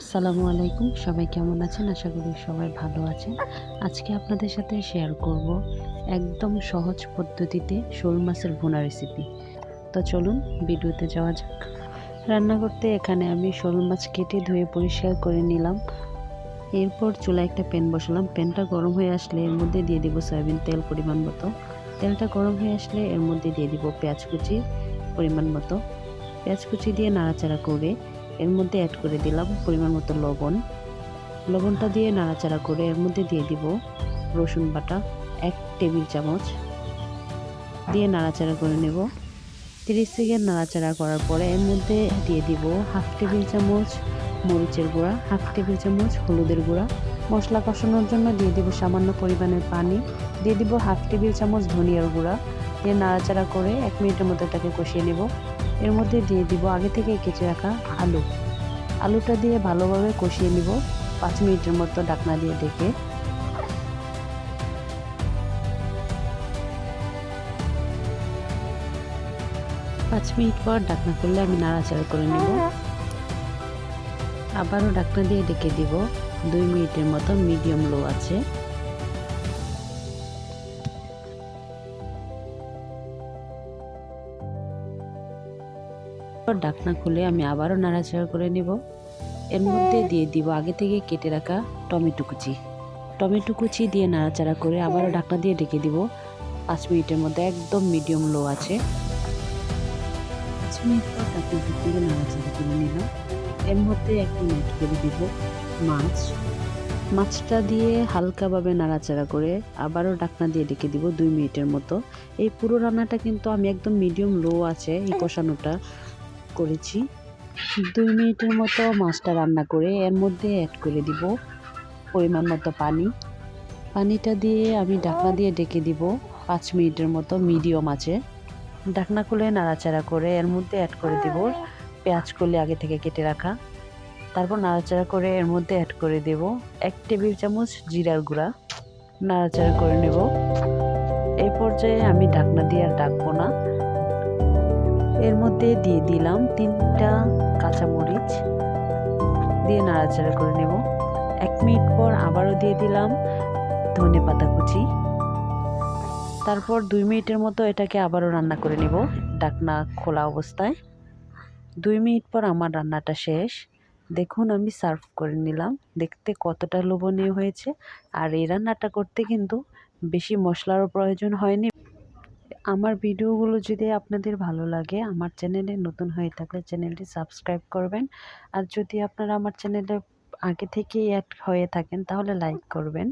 আসসালামু আলাইকুম। সবাই কেমন আছেন? আশা করি সবাই ভালো আছেন। আজকে আপনাদের সাথে শেয়ার করব একদম সহজ পদ্ধতিতে শোল মাছের ভুনা রেসিপি তো চলুন, ভিডিওতে যাওয়া যাক। রান্না করতে এখানে আমি শোল মাছ কেটে ধুয়ে পরিষ্কার করে নিলাম। এরপর চুলায় একটা প্যান বসালাম। প্যানটা গরম হয়ে আসলে এর মধ্যে দিয়ে দিব সয়াবিন তেল পরিমাণ মতো। তেলটা গরম হয়ে আসলে এর মধ্যে দিয়ে দিব পেঁয়াজ কুচি পরিমাণ মতো। পেঁয়াজ কুচি দিয়ে নাড়াচাড়া করে এর মধ্যে অ্যাড করে দিলাম পরিমাণ মতো লবণ। লবণটা দিয়ে নাড়াচাড়া করে এর মধ্যে দিয়ে দিব রসুন বাটা এক টেবিল চামচ। দিয়ে নাড়াচাড়া করে নেব। তিরিশ সেকেন্ড নাড়াচাড়া করার পরে এর মধ্যে দিয়ে দিব হাফ টেবিল চামচ মরিচের গুঁড়া, হাফ টেবিল চামচ হলুদের গুঁড়া। মশলা কষানোর জন্য দিয়ে দিব সামান্য পরিমাণের পানি। দিয়ে দিব হাফ টেবিল চামচ ধনিয়ার গুঁড়া। দিয়ে নাড়াচাড়া করে এক মিনিটের মতো এটাকে কষিয়ে নেব। এর মধ্যে দিয়ে দিব আগে থেকে কেটে রাখা আলু। আলুটা দিয়ে ভালোভাবে কষিয়ে নিব পাঁচ মিনিটের মতো ডাকনা দিয়ে ডেকে পাঁচ মিনিট পর ডাকনা করলে আমি নাড়াচাড়া করে নিব। আবারও ডাকনা দিয়ে ডেকে দিব। দুই মিনিটের মতো মিডিয়াম লো আছে। ডাকনা খুলে আমি আবারও নাড়াচাড়া করে নিব। এর মধ্যে দিয়ে দিব আগে থেকে কেটে রাখা টমেটো কুচি। টমেটো কুচি দিয়ে নাড়াচাড়া করে আবারও ডাকনা দিয়ে ঢেকে দিব। পাঁচ মিনিটের মধ্যে একদম মিডিয়াম লো আছে। পাঁচ মিনিট পর নাড়াচাড়া করে নিলাম। এর মধ্যে এখন অ্যাড করে দিব মাছ। মাছটা দিয়ে হালকাভাবে নাড়াচাড়া করে আবারও ডাকনা দিয়ে ডেকে দিব দুই মিনিটের মতো। এই পুরো রান্নাটা কিন্তু আমি একদম মিডিয়াম লো আছে এই কষানোটা। করেছি। দুই মিনিটের মতো মাছটা রান্না করে এর মধ্যে অ্যাড করে দিব পরিমাণ মতো পানি। পানিটা দিয়ে আমি ঢাকনা দিয়ে ডেকে দিব পাঁচ মিনিটের মতো মিডিয়াম আছে। ঢাকনা খুলে নাড়াচাড়া করে এর মধ্যে অ্যাড করে দিব পেঁয়াজ করলে আগে থেকে কেটে রাখা। তারপর নাড়াচাড়া করে এর মধ্যে অ্যাড করে দেব এক টেবিল চামচ জিরার গুঁড়া। নাড়াচাড়া করে নেব। এই পর্যায়ে আমি ঢাকনা দিয়ে আর ডাকবো না। এর মধ্যে দিয়ে দিলাম তিনটা কাঁচামরিচ। দিয়ে নাড়াচাড়া করে নেব। এক মিনিট পর আবারও দিয়ে দিলাম ধনে পাতা কুচি। তারপর দুই মিনিটের মতো এটাকে আবারও রান্না করে নেব ডাকনা খোলা অবস্থায়। দুই মিনিট পর আমার রান্নাটা শেষ। দেখুন, আমি সার্ভ করে নিলাম। দেখতে কতটা লোভনীয় হয়েছে। আর এই রান্নাটা করতে কিন্তু বেশি মশলারও প্রয়োজন হয়নি আমার ভিডিওগুলো যদি আপনাদের ভালো লাগে, আমার চ্যানেলে নতুন হয়ে থাকলে চ্যানেলটি সাবস্ক্রাইব করবেন। আর যদি আপনারা আমার চ্যানেলে আগে থেকেই অ্যাড হয়ে থাকেন, তাহলে লাইক করবেন।